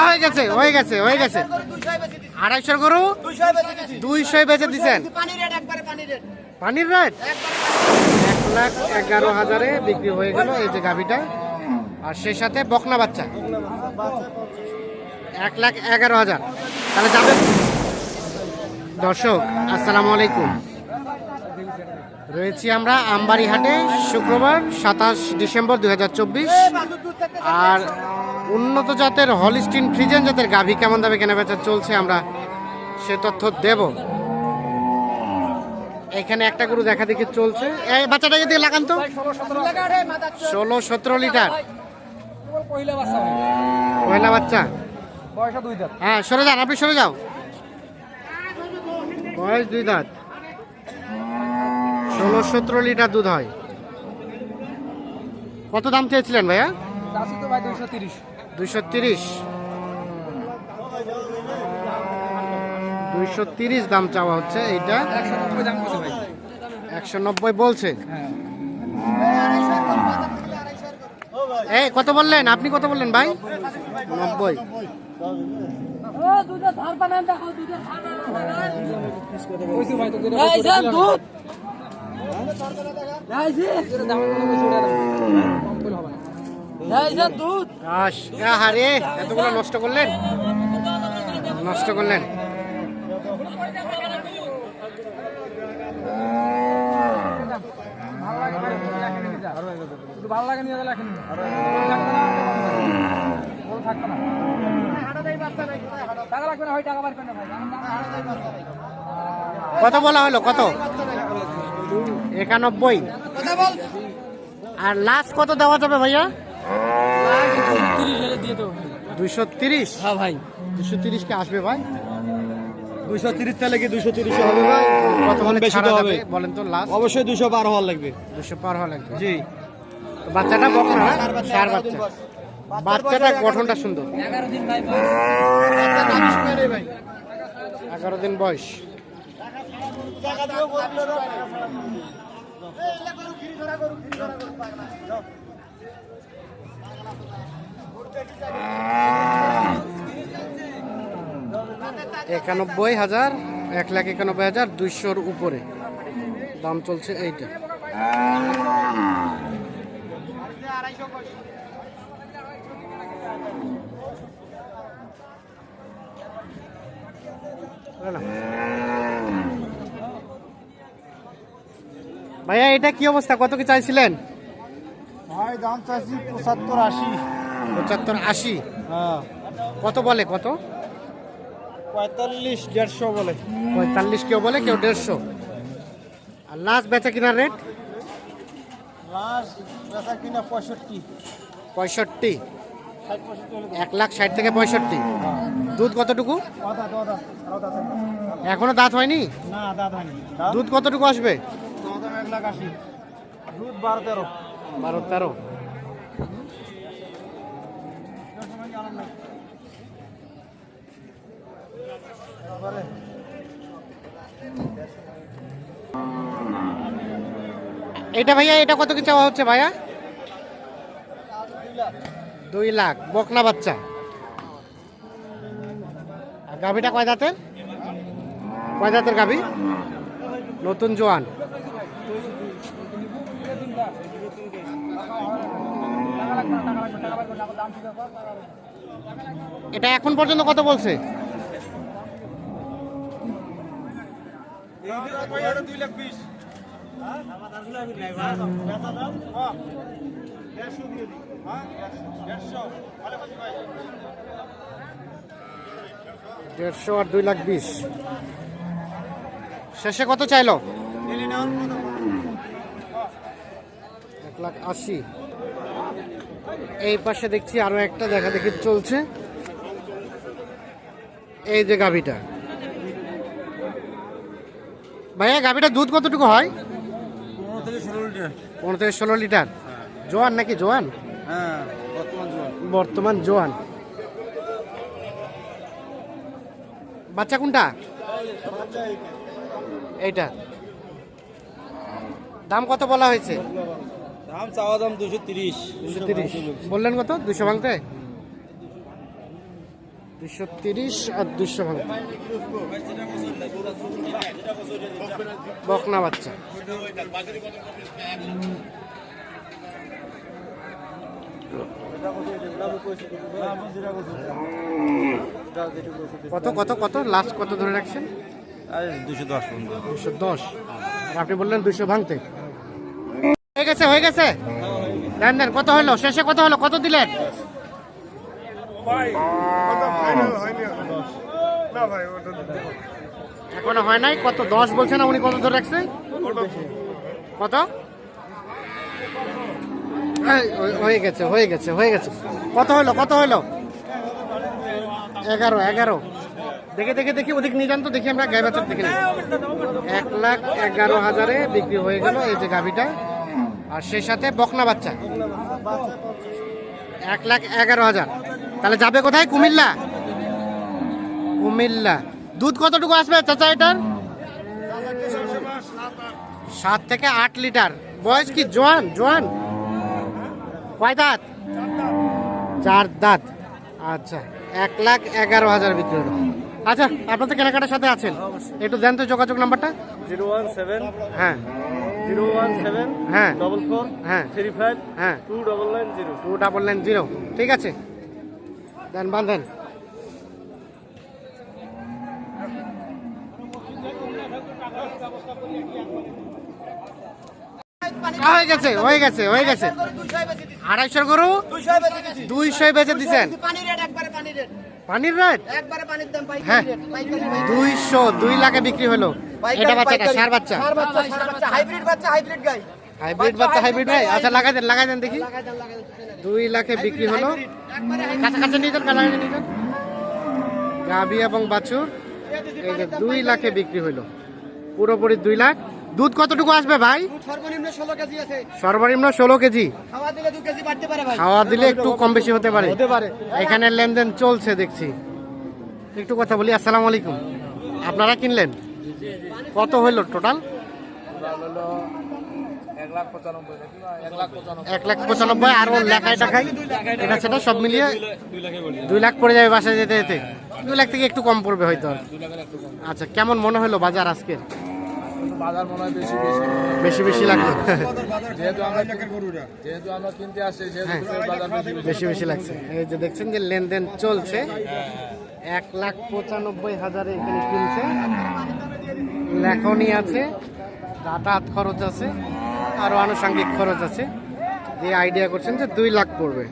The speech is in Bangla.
হয়ে গেছে হয়ে গেছে হয়ে গেছে। আড়াইশোর গরু দুইশো বেচে দিচ্ছেন পানির রেট? এক লাখ এগারো হাজারে বিক্রি হয়ে গেল এই যে গাভিটা। আর সেই সাথে বকনা বাচ্চা। এক লাখ এগারো হাজার। তাহলে যাবে দর্শক, আসসালামু আলাইকুম। রয়েছি আমরা আমবাড়ি হাটে শুক্রবার সাতাশ ডিসেম্বর দু হাজার চব্বিশ। আর উন্নত জাতের হলিস্টিন ফ্রিজেন জাতের গাভী কেমন দামে কেনাবেচা চলছে আমরা সে তথ্য দেব। এখানে একটা গরু দেখা দেখি চলছে। এই বাচ্চাটা যদি লাগান তো। ষোলো সতেরো লিটার। পয়লা বাচ্চা। হ্যাঁ সরে যান আপনি সরে যাও। বয়স দুই দাঁত। ষোলো সতেরো লিটার দুধ হয়। কত দাম চেয়েছিলেন ভাইয়া? দুইশো তিরিশ। দুইশো তিরিশ দাম চাওয়া হচ্ছে এইটা। একশো নব্বই দাম বলছে। হ্যাঁ এই কত বললেন? আপনি কত বললেন ভাই? নব্বই। দুধ। আহারে এতগুলো নষ্ট করলেন নষ্ট করলেন ভালো লাগে নিয়ে লেখেন নি। না। টাকা লাগবে না ভাই টাকা বার কত বলা হলো কত একানব্বই। আর লাস্ট কত দেওয়া যাবে ভাইয়া? দুইশো তিরিশ। হ্যাঁ ভাই। দুশো তিরিশ কে আসবে ভাই? দুইশো তিরিশ তাহলে কি দুইশো তিরিশ হবে ভাই? বেশি হবে। বলেন তো লাস্ট অবশ্যই দুইশো বারো হওয়ার লাগবে। দুশো পার হওয়া লাগবে। জি। বাচ্চাটা বকনা না সার বাচ্চা। বাচ্চাটা গঠনটা সুন্দর। এগারো দিন ভাই এগারো দিন বয়স। একানব্বই হাজার এক লাখ একানব্বই হাজার দুইশোর উপরে দাম চলছে এইটা না। ভাইয়া এটা কি অবস্থা? কত কি চাইছিলেন? ভাই দাম চাচ্ছি পঁচাত্তর আশি। পঁচাত্তর আশি? হ্যাঁ। কত বলে কত? পঁয়তাল্লিশ দেড়শো বলে। পঁয়তাল্লিশ কেউ বলে কেউ দেড়শো। আর লাস্ট বেচা কিনার রেট লাস্ট বেচা কিনা পঁয়ষট্টি। পঁয়ষট্টি। এক লাখ ষাট থেকে পঁয়ষট্টি। দুধ কতটুকু? এখনও দাঁত হয়নি? না দাঁত হয়নি। দুধ কতটুকু আসবে? এক লাখ আশি। দুধ বারো তেরো। বারো তেরো। এটা ভাইয়া এটা কত কি চাওয়া হচ্ছে ভাইয়া? দুই লাখ। বকনা বাচ্চা। গাভিটা কয় দাঁতের কয় দাঁতের গাভি? নতুন জোয়ান। এটা এখন পর্যন্ত কত বলছে? দেড়শো আর দুই লাখ বিশ। শেষে কত চাইলো? এক লাখ আশি। এই পাশে দেখছি আরও একটা দেখা দেখি চলছে। এই যে গাভিটা। ভাইয়া গাভিটা দুধ কতটুকু হয়? পনেরো থেকে ষোলো লিটার। লিটার। জোয়ান নাকি জোয়ান? হ্যাঁ জোয়ান। বর্তমান জোয়ান। বাচ্চা কোনটা? এইটা। দাম কত বলা হয়েছে? দাম চাওয়া দাম দুশো তিরিশ। দুশো তিরিশ। বললেন কত? দুশো ভাঙতে? দুইশো তিরিশ আর দুইশো ভাঙতে। বকনা বাচ্চা। কত কত কত? লাস্ট কত ধরে রাখছেন? দুশো দশ দুশো দশ। আপনি বললেন দুশো ভাঙতে। গেছে, হয়ে গেছে? দেন দেন, কত হলো? শেষে কত হলো? কত দিলেন? এখনও হয় নাই? কত? দশ বলছে না উনি কত ধরে রাখছে? কত? হয়ে গেছে হয়ে গেছে হয়ে গেছে। কত হলো? কত হলো? এগারো এগারো। দেখে দেখে, দেখি, ওদিক নিয়ে যান তো, দেখি আমরা গাই বাচ্চার দেখে এক লাখ এগারো হাজারে বিক্রি হয়ে গেল এই যে গাভিটা। আর সেই সাথে বকনা বাচ্চা। এক লাখ এগারো হাজার। তাহলে যাবে কোথায়? কুমিল্লা? কুমিল্লা। দুধ কতটুকু আসবে চাচা এটার? সাত থেকে আট লিটার। বয়স কি? জোয়ান জোয়ান? কয় দাঁত? চার দাঁত। আচ্ছা এক লাখ এগারো হাজার বিক্রি হলো। আচ্ছা আপনার তো কেনাকাটার সাথে আছেন। একটু দেন তো যোগাযোগ নাম্বারটা। জিরো ওয়ান সেভেন হ্যাঁ। জিরো ওয়ান সেভেন হ্যাঁ। ডবল ফোর হ্যাঁ। থ্রি ফাইভ হ্যাঁ। Two double nine zero two double nine zero ঠিক আছে? দেন বান্ধেন হয়ে গেছে হয়ে গেছে হয়ে গেছে। আড়াইশোর গরু দুইশো বেচে দিছেন। পানির রেট হ্যাঁ। দুইশো দুই লাখে বিক্রি হলো। এটা বাচ্চা। বাচ্চাটা সার বাচ্চা। হাইব্রিড বাচ্চা হাইব্রিড গাই। হাইব্রিড বাচ্চা হাইব্রিড ভাই আচ্ছা লাগাই দেন লাগাই দেন দেখি। দুই লাখে বিক্রি হলো। কাছাকাছি নিয়ে যান কাছাকাছি নিয়ে যান। গাভি এবং বাছুর। এই যে দুই লাখে বিক্রি হলো পুরোপুরি দুই লাখ। দুধ কতটুকু আসবে ভাই? সর্বনিম্ন ষোলো কেজি আছে। সর্বনিম্ন ষোলো কেজি। খাওয়া দিলে দু কেজি বাড়তে পারে ভাই। খাওয়া দিলে একটু কম বেশি হতে পারে। হতে পারে। এখানে লেনদেন চলছে দেখছি। একটু কথা বলি আসসালামু আলাইকুম। আপনারা কিনলেন? কত হইল টোটাল? এক লাখ পঁচানব্বই। আর ওর লেখায় টাকায় এটা সেটা সব মিলিয়ে দুই লাখ পড়ে যাবে বাসায় যেতে যেতে। দুই লাখ থেকে একটু কম পড়বে হয়তো আচ্ছা কেমন মনে হলো বাজার হয় বেশি বেশি আসছি হ্যাঁ। বেশি বেশি লাগছে। এই যে দেখছেন যে লেনদেন চলছে। এক লাখ পঁচানব্বই হাজারে এখানে কিনছে। লেখনি আছে, যাতায়াত খরচ আছে আরও আনুষঙ্গিক খরচ আছে। যে আইডিয়া করছেন যে দুই লাখ পড়বে।